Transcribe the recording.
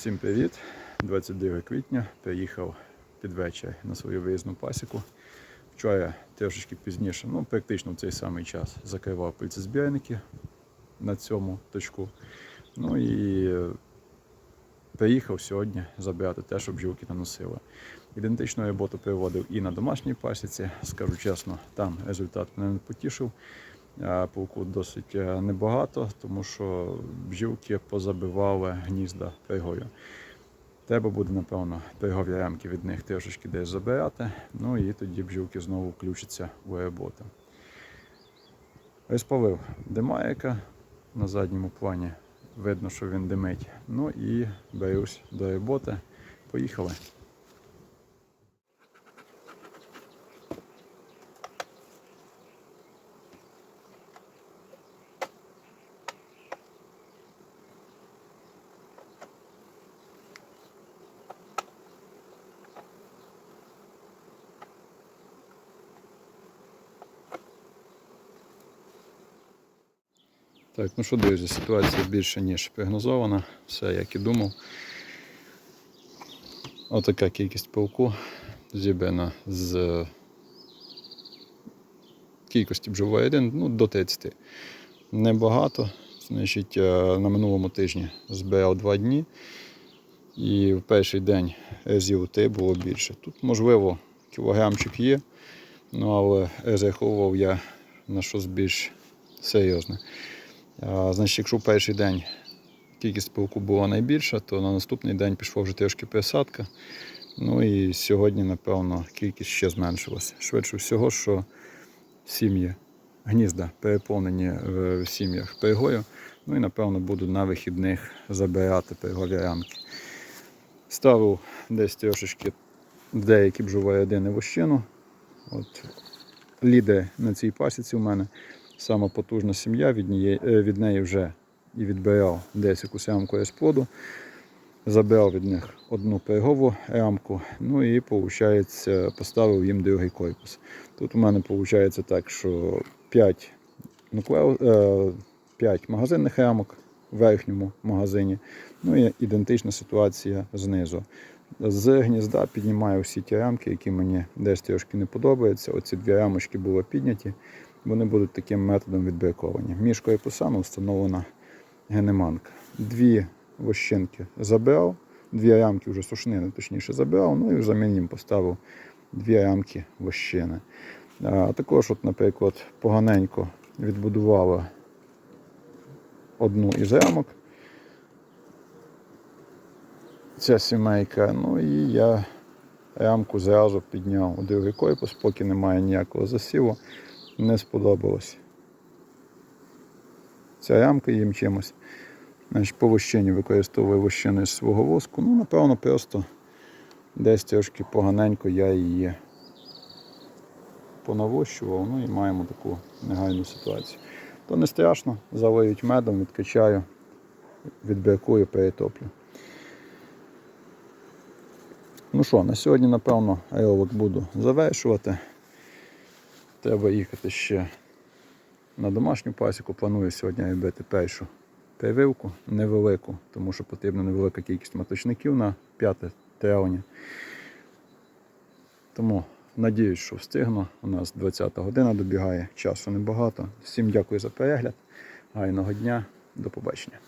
Всім привіт! 22 квітня приїхав під вечір на свою виїзну пасіку. Вчора трошечки пізніше, ну практично в цей самий час, закривав пильцезбірники на цьому точку. Ну і е, приїхав сьогодні забирати те, що бджілки наносили. Ідентичну роботу проводив і на домашній пасіці. Скажу чесно, там результат мене не потішив. Пауку досить е, небагато, тому що бджілки позабивали гнізда пригою. Треба буде, напевно, пригові рамки від них трошечки десь забирати. Ну і тоді бджілки знову включаться у роботу. Розпалив димарика на задньому плані. Видно, що він димить. Ну і берусь до роботи. Поїхали. Так, ну що, друзі, ситуація більше ніж прогнозована. Все як і думав. Отака кількість пауку зібрана з кількості бджолої 1 ну, до 30. Небагато. Значить, е, на минулому тижні збирав 2 дні. І в перший день 3 було більше. Тут, можливо, кілограмчик є, ну, але розраховував я на щось більш серйозне. Значить, якщо в перший день кількість пилку була найбільша, то на наступний день пішла вже трішки пересадка. Ну і сьогодні, напевно, кількість ще зменшилася. Швидше всього, що сім'ї, гнізда переповнені в сім'ях перегою. Ну і, напевно, буду на вихідних забирати перегові рамки. Ставив десь трошечки деякі бджолорядини вощину. От лідер на цій пасіці у мене сама потужна сім'я, від неї, е, від неї вже і відбирав десь якусь рамку розплоду. Забрав від них одну перегову рамку, ну і виходить, поставив їм другий корпус. Тут у мене виходить так, що 5, нуклео, 5 магазинних рамок в верхньому магазині, ну і ідентична ситуація знизу. З гнізда піднімаю всі ті рамки, які мені десь трошки не подобаються. Оці дві рамочки були підняті вони будуть таким методом відбраковані. Між корпусами встановлена генеманка. Дві вощинки забрав, дві рамки вже сушнини, точніше забрав, ну і взамін їм поставив дві рамки вощини. А також, от, наприклад, поганенько відбудувала одну із рамок. Ця сімейка, ну і я рамку зразу підняв у другий корпус, поки немає ніякого засіву не сподобалось. Ця рамка їм чимось. Значить, По вощині використовую вощини з свого воску. Ну, напевно, просто десь трошки поганенько я її понавощував, ну і маємо таку негайну ситуацію. То не страшно, залиють медом, відкачаю, відбіркую, перетоплю. Ну що, на сьогодні, напевно, аеровик буду завершувати. Треба їхати ще на домашню пасіку. Планую сьогодні робити першу прививку, невелику, тому що потрібна невелика кількість маточників на 5 травня. Тому надіюсь, що встигну. У нас 20 година добігає, часу небагато. Всім дякую за перегляд. Гарного дня, до побачення.